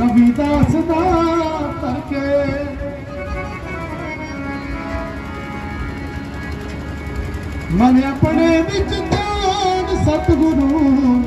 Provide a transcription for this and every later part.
ਰਵਿਦਾਸ ਦਾ ਕਰਕੇ। ਮਨ ਆਪਣੇ ਵਿੱਚ ਧਿਆਨ ਸਤਿਗੁਰੂ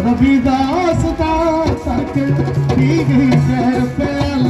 ਰਵਿਦਾਸ ਦਾ ਕਰਕੇ। ਪੀ ਗਈ ਜ਼ਹਿਰ ਪਿਆਲਾ?